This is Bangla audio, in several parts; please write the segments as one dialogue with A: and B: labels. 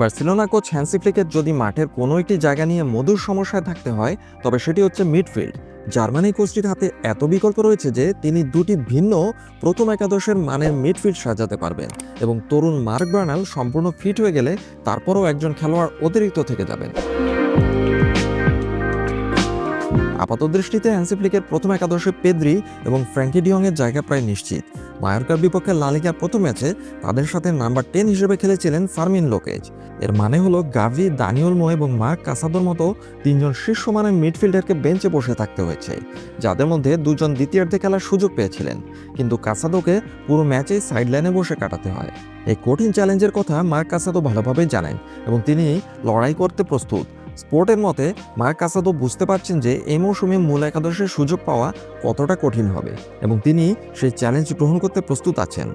A: বার্সেলোনা কোচ হ্যান্সি ফ্লিকের যদি মাঠের কোনো একটি জায়গা নিয়ে মধুর সমস্যায় থাকতে হয়, তবে সেটি হচ্ছে মিডফিল্ড। জার্মানি কোচটির হাতে এত বিকল্প রয়েছে যে তিনি দুটি ভিন্ন প্রথম একাদশের মানের মিডফিল্ড সাজাতে পারবেন এবং তরুণ মার্ক বার্নাল সম্পূর্ণ ফিট হয়ে গেলে তারপরও একজন খেলোয়াড় অতিরিক্ত থেকে যাবেন। আপাত দৃষ্টিতে হ্যান্সিফ্লিকের প্রথম একাদশে পেদ্রি এবং ফ্র্যাঙ্কি ডিয়ংয়ের জায়গা প্রায় নিশ্চিত। মায়োরকার বিপক্ষে লালিগার প্রথম ম্যাচে তাদের সাথে নাম্বার টেন হিসেবে খেলেছিলেন ফার্মিন লোকেজ। এর মানে হলো গাভি, দানিয়ল মো এবং মার্ক কাসাদোর মতো তিনজন শীর্ষ মানের মিডফিল্ডারকে বেঞ্চে বসে থাকতে হয়েছে, যাদের মধ্যে দুজন দ্বিতীয়ার্ধে খেলার সুযোগ পেয়েছিলেন। কিন্তু কাসাদোকে পুরো ম্যাচেই সাইডলাইনে বসে কাটাতে হয়। এই কঠিন চ্যালেঞ্জের কথা মার্ক কাসাদো ভালোভাবেই জানেন এবং তিনি লড়াই করতে প্রস্তুত। স্পোর্টের মতে, মার্ক কাসাদো বুঝতে পারছেন যে এই মৌসুমে মূল একাদশের সুযোগ পাওয়া কতটা কঠিন হবে এবং তিনি সেই চ্যালেঞ্জ গ্রহণ করতে প্রস্তুত আছেন।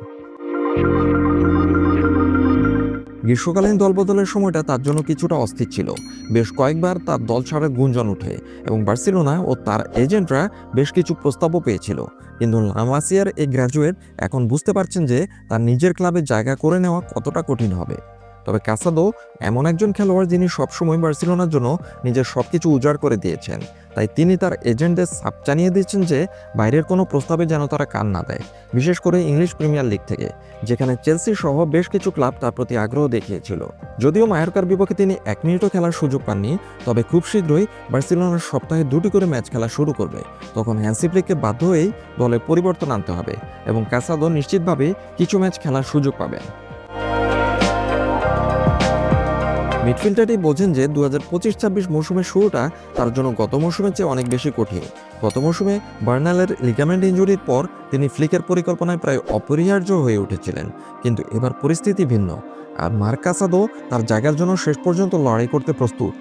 A: গ্রীষ্মকালীন দলবদলের সময়টা তার জন্য কিছুটা অস্থির ছিল। বেশ কয়েকবার তার দল ছাড়ার গুঞ্জন ওঠে এবং বার্সেলোনা ও তার এজেন্টরা বেশ কিছু প্রস্তাবও পেয়েছিল। কিন্তু লামাসিয়ার এই গ্র্যাজুয়েট এখন বুঝতে পারছেন যে তার নিজের ক্লাবে জায়গা করে নেওয়া কতটা কঠিন হবে। তবে কাসাদো এমন একজন খেলোয়াড় যিনি সবসময় বার্সেলোনার জন্য নিজের সবকিছু উজাড় করে দিয়েছেন। তাই তিনি তার এজেন্টদের সাপ জানিয়ে দিয়েছেন যে বাইরের কোনো প্রস্তাবে যেন তারা কান না দেয়, বিশেষ করে ইংলিশ প্রিমিয়ার লিগ থেকে, যেখানে চেলসি সহ বেশ কিছু ক্লাব তার প্রতি আগ্রহ দেখিয়েছিল। যদিও মায়ারকার বিপক্ষে তিনি এক মিনিটও খেলার সুযোগ পাননি, তবে খুব শীঘ্রই বার্সেলোনার সপ্তাহে দুটি করে ম্যাচ খেলা শুরু করবে। তখন হ্যান্সি ফ্লিককে বাধ্য হয়েই দলে পরিবর্তন আনতে হবে এবং কাসাদো নিশ্চিতভাবে কিছু ম্যাচ খেলার সুযোগ পাবেন। মিডফিল্ডারই বোঝেন যে দু হাজার পঁচিশ ছাব্বিশ মৌসুমের শুরুটা তার জন্য গত মৌসুমের চেয়ে অনেক বেশি কঠিন। গত মৌসুমে বার্নালের লিগামেন্ট ইঞ্জুরির পর তিনি ফ্লিকের পরিকল্পনায় প্রায় অপরিহার্য হয়ে উঠেছিলেন, কিন্তু এবার পরিস্থিতি ভিন্ন। আর মার্কাসাদো তার জায়গার জন্য শেষ পর্যন্ত লড়াই করতে প্রস্তুত।